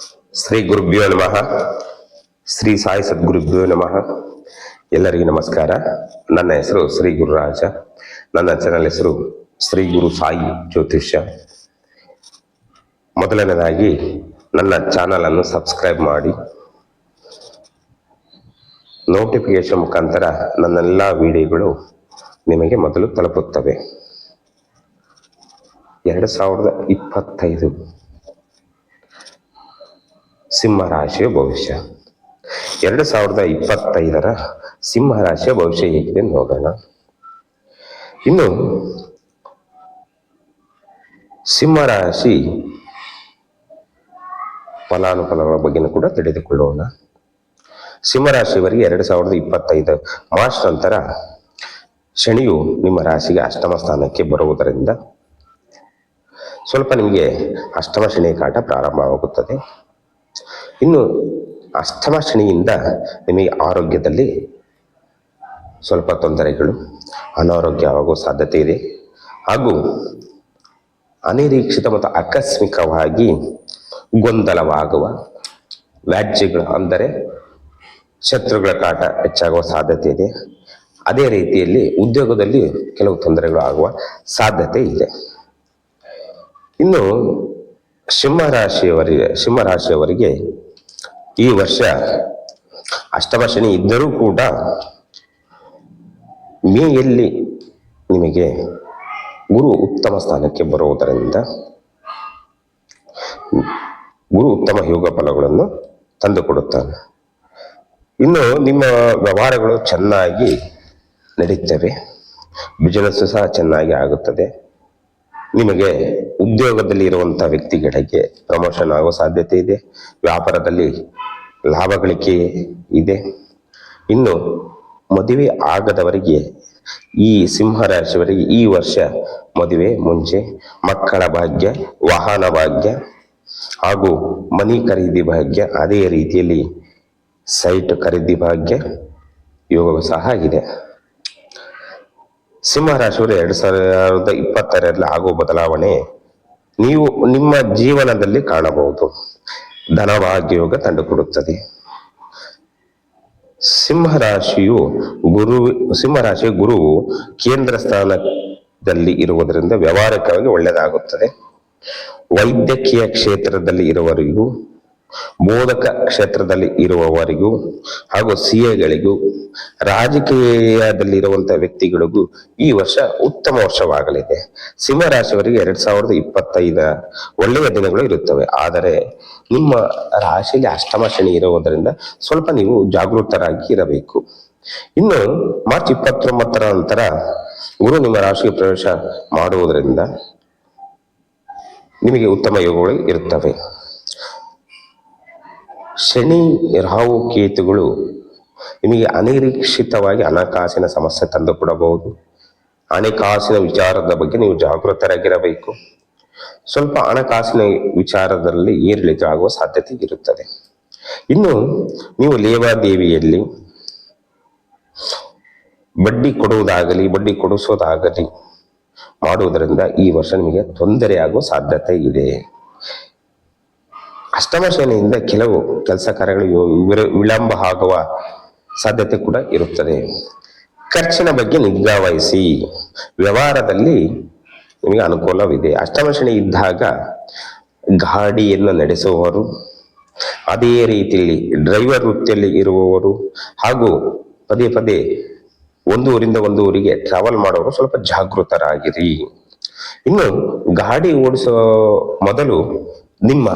ಶ್ರೀ ಗುರುಭ್ಯೋ ನಮಃ. ಶ್ರೀ ಸಾಯಿ ಸದ್ಗುರುಭ್ಯೋ ನಮಃ. ಎಲ್ಲರಿಗೂ ನಮಸ್ಕಾರ. ನನ್ನ ಹೆಸರು ಶ್ರೀ ಗುರುರಾಜ. ನನ್ನ ಚಾನಲ್ ಹೆಸರು ಶ್ರೀ ಗುರು ಸಾಯಿ ಜ್ಯೋತಿಷ್ಯ. ಮೊದಲನೇದಾಗಿ ನನ್ನ ಚಾನಲ್ ಅನ್ನು ಸಬ್ಸ್ಕ್ರೈಬ್ ಮಾಡಿ. ನೋಟಿಫಿಕೇಶನ್ ಮುಖಾಂತರ ನನ್ನೆಲ್ಲ ವಿಡಿಯೋಗಳು ನಿಮಗೆ ಮೊದಲು ತಲುಪುತ್ತವೆ. ಎರಡು ಸಾವಿರದ ಇಪ್ಪತ್ತೈದು ಸಿಂಹ ರಾಶಿಯ ಭವಿಷ್ಯ. ಎರಡು ಸಾವಿರದ ಇಪ್ಪತ್ತೈದರ ಸಿಂಹ ರಾಶಿಯ ಭವಿಷ್ಯ ಹೇಗಿದೆ ನೋಡೋಣ ಇನ್ನು ಸಿಂಹ ರಾಶಿ ಫಲಾನುಫಲಗಳ ಬಗ್ಗೆನೂ ಕೂಡ ತಿಳಿದುಕೊಳ್ಳೋಣ. ಸಿಂಹರಾಶಿಯವರಿಗೆ ಎರಡು ಸಾವಿರದ ಇಪ್ಪತ್ತೈದು ಮಾರ್ಚ್ ನಂತರ ಶನಿಯು ನಿಮ್ಮ ರಾಶಿಗೆ ಅಷ್ಟಮ ಸ್ಥಾನಕ್ಕೆ ಬರುವುದರಿಂದ ಸ್ವಲ್ಪ ನಿಮಗೆ ಅಷ್ಟಮ ಶನಿ ಕಾಟ ಪ್ರಾರಂಭವಾಗುತ್ತದೆ. ಇನ್ನು ಅಷ್ಟಮ ಶ್ರೇಣಿಯಿಂದ ನಿಮಗೆ ಆರೋಗ್ಯದಲ್ಲಿ ಸ್ವಲ್ಪ ತೊಂದರೆಗಳು ಅನಾರೋಗ್ಯವಾಗುವ ಸಾಧ್ಯತೆ ಇದೆ. ಹಾಗೂ ಅನಿರೀಕ್ಷಿತ ಮತ್ತು ಆಕಸ್ಮಿಕವಾಗಿ ಗೊಂದಲವಾಗುವ ವ್ಯಾಜ್ಯಗಳು ಅಂದರೆ ಶತ್ರುಗಳ ಕಾಟ ಹೆಚ್ಚಾಗುವ ಸಾಧ್ಯತೆ ಇದೆ. ಅದೇ ರೀತಿಯಲ್ಲಿ ಉದ್ಯೋಗದಲ್ಲಿ ಕೆಲವು ತೊಂದರೆಗಳು ಆಗುವ ಸಾಧ್ಯತೆ ಇದೆ. ಇನ್ನು ಸಿಂಹರಾಶಿಯವರಿಗೆ ಸಿಂಹರಾಶಿಯವರಿಗೆ ಈ ವರ್ಷ ಅಷ್ಟಮ ಶನಿ ಇದ್ದರೂ ಕೂಡ ಮೇಯಲ್ಲಿ ನಿಮಗೆ ಗುರು ಉತ್ತಮ ಸ್ಥಾನಕ್ಕೆ ಬರುವುದರಿಂದ ಗುರು ಉತ್ತಮ ಯೋಗ ಫಲಗಳನ್ನು ತಂದುಕೊಡುತ್ತಾನೆ. ಇನ್ನು ನಿಮ್ಮ ವ್ಯವಹಾರಗಳು ಚೆನ್ನಾಗಿ ನಡೀತವೆ. ಬಿಸಿನೆಸ್ ಸಹ ಚೆನ್ನಾಗಿ ಆಗುತ್ತದೆ. ನಿಮಗೆ ಉದ್ಯೋಗದಲ್ಲಿ ಇರುವಂಥ ವ್ಯಕ್ತಿಗಳಿಗೆ ಪ್ರಮೋಷನ್ ಆಗುವ ಸಾಧ್ಯತೆ ಇದೆ, ವ್ಯಾಪಾರದಲ್ಲಿ ಲಾಭ ಗಳಿಕೆ ಇದೆ. ಇನ್ನು ಮದುವೆ ಆಗದವರಿಗೆ ಈ ಸಿಂಹ ರಾಶಿಯವರಿಗೆ ಈ ವರ್ಷ ಮದುವೆ ಮುಂಚೆ ಮಕ್ಕಳ ಭಾಗ್ಯ, ವಾಹನ ಭಾಗ್ಯ ಹಾಗೂ ಮನಿ ಖರೀದಿ ಭಾಗ್ಯ, ಅದೇ ರೀತಿಯಲ್ಲಿ ಸೈಟ್ ಖರೀದಿ ಭಾಗ್ಯ ಯೋಗವು ಸಹ ಇದೆ ಸಿಂಹ ಎರಡು ಸಾವಿರದ ಇಪ್ಪತ್ತರಲ್ಲಿ ಆಗುವ ಬದಲಾವಣೆ ನೀವು ನಿಮ್ಮ ಜೀವನದಲ್ಲಿ ಕಾಣಬಹುದು. ಧನಭಾಗ್ಯ ಯೋಗ ತಂದುಕೊಡುತ್ತದೆ. ಸಿಂಹರಾಶಿಯು ಗುರು, ಸಿಂಹರಾಶಿಯ ಗುರುವು ಕೇಂದ್ರ ಸ್ಥಾನದಲ್ಲಿ ಇರುವುದರಿಂದ ವ್ಯವಹಾರಿಕವಾಗಿ ಒಳ್ಳೆಯದಾಗುತ್ತದೆ. ವೈದ್ಯಕೀಯ ಕ್ಷೇತ್ರದಲ್ಲಿ ಇರುವವರಿಗೂ ಬೋಧಕ ಕ್ಷೇತ್ರದಲ್ಲಿ ಇರುವವರಿಗೂ ಹಾಗೂ ಸಿ ಎಗಳಿಗೂ ರಾಜಕೀಯದಲ್ಲಿರುವಂತಹ ವ್ಯಕ್ತಿಗಳಿಗೂ ಈ ವರ್ಷ ಉತ್ತಮ ವರ್ಷವಾಗಲಿದೆ. ಸಿಂಹರಾಶಿಯವರಿಗೆ ಎರಡ್ ಸಾವಿರದ ಇಪ್ಪತ್ತೈದ ಒಳ್ಳೆಯ ದಿನಗಳು ಇರುತ್ತವೆ. ಆದರೆ ನಿಮ್ಮ ರಾಶಿಯಲ್ಲಿ ಅಷ್ಟಮ ಶನಿ ಇರುವುದರಿಂದ ಸ್ವಲ್ಪ ನೀವು ಜಾಗೃತರಾಗಿ ಇರಬೇಕು. ಇನ್ನು ಮಾರ್ಚ್ ಇಪ್ಪತ್ತೊಂಬತ್ತರ ನಂತರ ಗುರು ನಿಮ್ಮ ರಾಶಿಗೆ ಪ್ರವೇಶ ಮಾಡುವುದರಿಂದ ನಿಮಗೆ ಉತ್ತಮ ಯೋಗಗಳು ಇರುತ್ತವೆ. ಶನಿ, ರಾಹು, ಕೇತುಗಳು ನಿಮಗೆ ಅನಿರೀಕ್ಷಿತವಾಗಿ ಹಣಕಾಸಿನ ಸಮಸ್ಯೆ ತಂದುಕೊಡಬಹುದು. ಹಣಕಾಸಿನ ವಿಚಾರದ ಬಗ್ಗೆ ನೀವು ಜಾಗೃತರಾಗಿರಬೇಕು. ಸ್ವಲ್ಪ ಹಣಕಾಸಿನ ವಿಚಾರದಲ್ಲಿ ಏರಿಳಿತ ಆಗುವ ಸಾಧ್ಯತೆ ಇರುತ್ತದೆ. ಇನ್ನು ನೀವು ಲೇವಾದೇವಿಯಲ್ಲಿ ಬಡ್ಡಿ ಕೊಡುವುದಾಗಲಿ, ಬಡ್ಡಿ ಕೊಡಿಸೋದಾಗಲಿ ಮಾಡುವುದರಿಂದ ಈ ವರ್ಷ ನಿಮಗೆ ತೊಂದರೆಯಾಗುವ ಸಾಧ್ಯತೆ ಇದೆ. ಅಷ್ಟಮ ಶನಿಯಿಂದ ಕೆಲವು ಕೆಲಸ ಕಾರ್ಯಗಳು ವಿಳಂಬ ಆಗುವ ಸಾಧ್ಯತೆ ಕೂಡ ಇರುತ್ತದೆ. ಖರ್ಚಿನ ಬಗ್ಗೆ ನಿಗಾ ವಹಿಸಿ. ವ್ಯವಹಾರದಲ್ಲಿ ನಿಮಗೆ ಅನುಕೂಲವಿದೆ. ಅಷ್ಟಮ ಶನಿ ಇದ್ದಾಗ ಗಾಡಿಯನ್ನು ನಡೆಸುವವರು, ಅದೇ ರೀತಿಯಲ್ಲಿ ಡ್ರೈವರ್ ವೃತ್ತಿಯಲ್ಲಿ ಇರುವವರು ಹಾಗೂ ಪದೇ ಪದೇ ಒಂದು ಊರಿಂದ ಒಂದು ಊರಿಗೆ ಟ್ರಾವೆಲ್ ಮಾಡೋರು ಸ್ವಲ್ಪ ಜಾಗೃತರಾಗಿರಿ. ಇನ್ನು ಗಾಡಿ ಓಡಿಸೋ ಮೊದಲು ನಿಮ್ಮ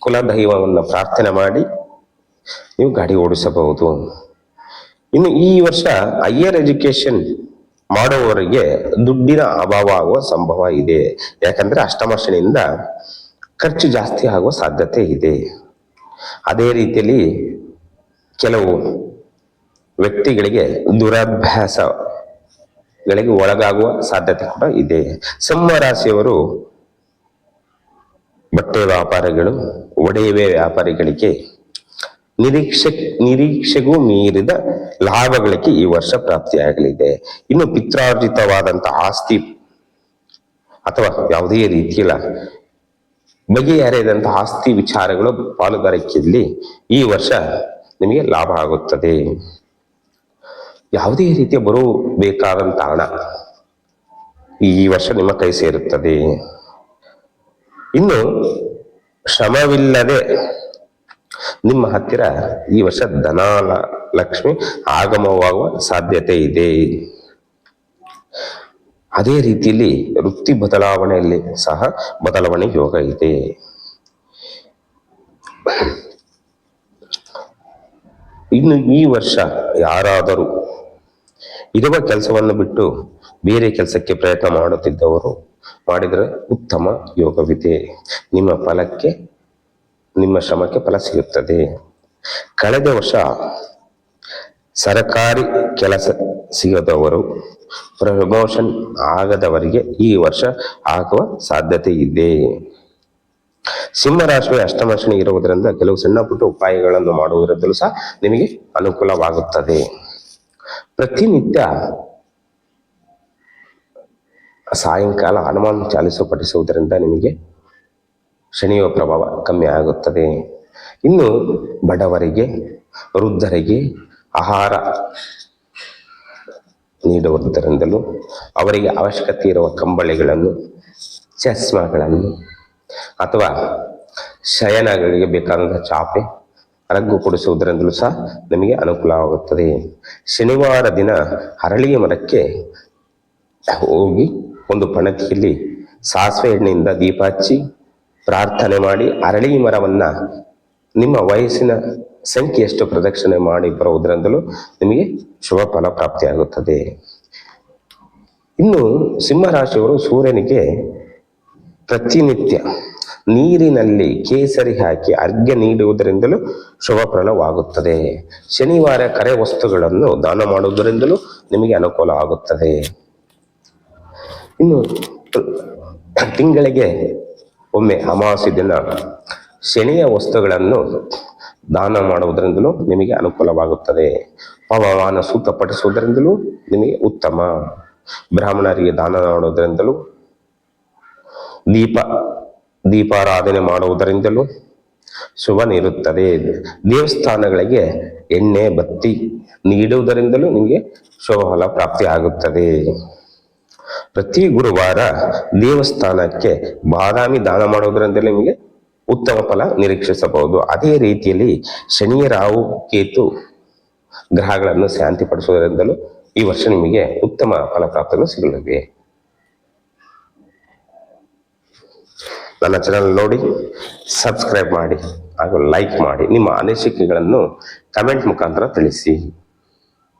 ಕುಲದೈವವನ್ನು ಪ್ರಾರ್ಥನೆ ಮಾಡಿ ನೀವು ಗಾಡಿ ಓಡಿಸಬಹುದು. ಇನ್ನು ಈ ವರ್ಷ ಹೈಯರ್ ಎಜುಕೇಶನ್ ಮಾಡುವವರಿಗೆ ದುಡ್ಡಿನ ಅಭಾವ ಆಗುವ ಸಂಭವ ಇದೆ. ಯಾಕಂದ್ರೆ ಅಷ್ಟಮ ಖರ್ಚು ಜಾಸ್ತಿ ಆಗುವ ಸಾಧ್ಯತೆ ಇದೆ. ಅದೇ ರೀತಿಯಲ್ಲಿ ಕೆಲವು ವ್ಯಕ್ತಿಗಳಿಗೆ ದುರಭ್ಯಾಸಗಳಿಗೆ ಒಳಗಾಗುವ ಸಾಧ್ಯತೆ ಕೂಡ ಇದೆ. ಸಿಂಹ ರಾಶಿಯವರು ಬಟ್ಟೆ ವ್ಯಾಪಾರಿಗಳು, ಒಡವೆ ವ್ಯಾಪಾರಿಗಳಿಗೆ ನಿರೀಕ್ಷೆ, ನಿರೀಕ್ಷೆಗೂ ಮೀರಿದ ಲಾಭಗಳಿಗೆ ಈ ವರ್ಷ ಪ್ರಾಪ್ತಿಯಾಗಲಿದೆ. ಇನ್ನು ಪಿತ್ರಾರ್ಜಿತವಾದಂತಹ ಆಸ್ತಿ ಅಥವಾ ಯಾವುದೇ ರೀತಿಯ ಬಗೆಹರಿಯದಂತಹ ಆಸ್ತಿ ವಿಚಾರಗಳು ಪಾಲುದಾರಿಕೆಯಲ್ಲಿ ಈ ವರ್ಷ ನಿಮಗೆ ಲಾಭ ಆಗುತ್ತದೆ. ಯಾವುದೇ ರೀತಿಯ ಬರಬೇಕಾದಂತ ಹಣ ಈ ವರ್ಷ ನಿಮ್ಮ ಕೈ ಸೇರುತ್ತದೆ. ಇನ್ನು ಶ್ರಮವಿಲ್ಲದೆ ನಿಮ್ಮ ಹತ್ತಿರ ಈ ವರ್ಷ ಧನಾಲ ಲಕ್ಷ್ಮಿ ಆಗಮವಾಗುವ ಸಾಧ್ಯತೆ ಇದೆ. ಅದೇ ರೀತಿಯಲ್ಲಿ ವೃತ್ತಿ ಬದಲಾವಣೆಯಲ್ಲಿ ಸಹ ಬದಲಾವಣೆ ಯೋಗ ಇದೆ. ಇನ್ನು ಈ ವರ್ಷ ಯಾರಾದರೂ ಇರುವ ಕೆಲಸವನ್ನು ಬಿಟ್ಟು ಬೇರೆ ಕೆಲಸಕ್ಕೆ ಪ್ರಯತ್ನ ಮಾಡುತ್ತಿದ್ದವರು ಮಾಡಿದರೆ ಉತ್ತಮ ಯೋಗವಿದೆ. ನಿಮ್ಮ ಫಲಕ್ಕೆ, ನಿಮ್ಮ ಶ್ರಮಕ್ಕೆ ಫಲ ಸಿಗುತ್ತದೆ. ಕಳೆದ ವರ್ಷ ಸರಕಾರಿ ಕೆಲಸ ಸಿಗದವರು, ಪ್ರಮೋಷನ್ ಆಗದವರಿಗೆ ಈ ವರ್ಷ ಆಗುವ ಸಾಧ್ಯತೆ ಇದೆ. ಸಿಂಹರಾಶಿ ಅಷ್ಟಮ ಶನಿ ಇರುವುದರಿಂದ ಕೆಲವು ಸಣ್ಣ ಪುಟ್ಟ ಉಪಾಯಗಳನ್ನು ಮಾಡುವುದರಲ್ಲೂ ಸಹ ನಿಮಗೆ ಅನುಕೂಲವಾಗುತ್ತದೆ. ಪ್ರತಿನಿತ್ಯ ಸಾಯಂಕಾಲ ಹನುಮಾನ್ ಚಾಲಿಸು ಪಠಿಸುವುದರಿಂದ ನಿಮಗೆ ಶನಿಯ ಪ್ರಭಾವ ಕಮ್ಮಿ ಆಗುತ್ತದೆ. ಇನ್ನು ಬಡವರಿಗೆ, ವೃದ್ಧರಿಗೆ ಆಹಾರ ನೀಡುವುದರಿಂದಲೂ ಅವರಿಗೆ ಅವಶ್ಯಕತೆ ಇರುವ ಕಂಬಳಿಗಳನ್ನು, ಚಸ್ಮಗಳನ್ನು ಅಥವಾ ಶಯನಗಳಿಗೆ ಬೇಕಾದಂತಹ ಚಾಪೆ, ರಗ್ಗು ಕೊಡಿಸುವುದರಿಂದಲೂ ಸಹ ನಿಮಗೆ ಅನುಕೂಲವಾಗುತ್ತದೆ ಶನಿವಾರ ದಿನ ಹರಳಿಯ ಮರಕ್ಕೆ ಹೋಗಿ ಒಂದು ಪಣತಿಯಲ್ಲಿ ಸಾಸಿವೆ ಎಣ್ಣೆಯಿಂದ ದೀಪ ಹಚ್ಚಿ ಪ್ರಾರ್ಥನೆ ಮಾಡಿ ಅರಳಿ ಮರವನ್ನ ನಿಮ್ಮ ವಯಸ್ಸಿನ ಸಂಖ್ಯೆಯಷ್ಟು ಪ್ರದಕ್ಷಿಣೆ ಮಾಡಿ ಬರುವುದರಿಂದಲೂ ನಿಮಗೆ ಶುಭ ಫಲ ಪ್ರಾಪ್ತಿಯಾಗುತ್ತದೆ. ಇನ್ನು ಸಿಂಹರಾಶಿಯವರು ಸೂರ್ಯನಿಗೆ ಪ್ರತಿನಿತ್ಯ ನೀರಿನಲ್ಲಿ ಕೇಸರಿ ಹಾಕಿ ಅರ್ಘ್ಯ ನೀಡುವುದರಿಂದಲೂ ಶುಭ ಫಲವಾಗುತ್ತದೆ. ಶನಿವಾರ ಕರೆ ವಸ್ತುಗಳನ್ನು ದಾನ ಮಾಡುವುದರಿಂದಲೂ ನಿಮಗೆ ಅನುಕೂಲ ಆಗುತ್ತದೆ. ಇನ್ನು ತಿಂಗಳಿಗೆ ಒಮ್ಮೆ ಅಮಾವಾಸ್ಯ ದಿನ ಶನಿಯ ವಸ್ತುಗಳನ್ನು ದಾನ ಮಾಡುವುದರಿಂದಲೂ ನಿಮಗೆ ಅನುಕೂಲವಾಗುತ್ತದೆ. ಪವಮಾನ ಸೂತ ಪಠಿಸುವುದರಿಂದಲೂ ನಿಮಗೆ ಉತ್ತಮ. ಬ್ರಾಹ್ಮಣರಿಗೆ ದಾನ ಮಾಡುವುದರಿಂದಲೂ, ದೀಪ, ದೀಪಾರಾಧನೆ ಮಾಡುವುದರಿಂದಲೂ ಶುಭನಿರುತ್ತದೆ ದೇವಸ್ಥಾನಗಳಿಗೆ ಎಣ್ಣೆ, ಬತ್ತಿ ನೀಡುವುದರಿಂದಲೂ ನಿಮಗೆ ಶುಭ ಫಲ ಪ್ರಾಪ್ತಿ ಆಗುತ್ತದೆ ಪ್ರತಿ ಗುರುವಾರ ದೇವಸ್ಥಾನಕ್ಕೆ ಬಾದಾಮಿ ದಾನ ಮಾಡೋದ್ರಿಂದ ನಿಮಗೆ ಉತ್ತಮ ಫಲ ನಿರೀಕ್ಷಿಸಬಹುದು. ಅದೇ ರೀತಿಯಲ್ಲಿ ಶನಿ ರಾಹು ಕೇತು ಗ್ರಹಗಳನ್ನು ಶಾಂತಿಪಡಿಸುವುದರಿಂದಲೂ ಈ ವರ್ಷ ನಿಮಗೆ ಉತ್ತಮ ಫಲಪ್ರಾಪ್ತಿಗಳು ಸಿಗಲಿವೆ. ನನ್ನ ಚಾನಲ್ ನೋಡಿ ಸಬ್ಸ್ಕ್ರೈಬ್ ಮಾಡಿ ಹಾಗೂ ಲೈಕ್ ಮಾಡಿ ನಿಮ್ಮ ಅನಿಸಿಕೆಗಳನ್ನು ಕಮೆಂಟ್ ಮುಖಾಂತರ ತಿಳಿಸಿ.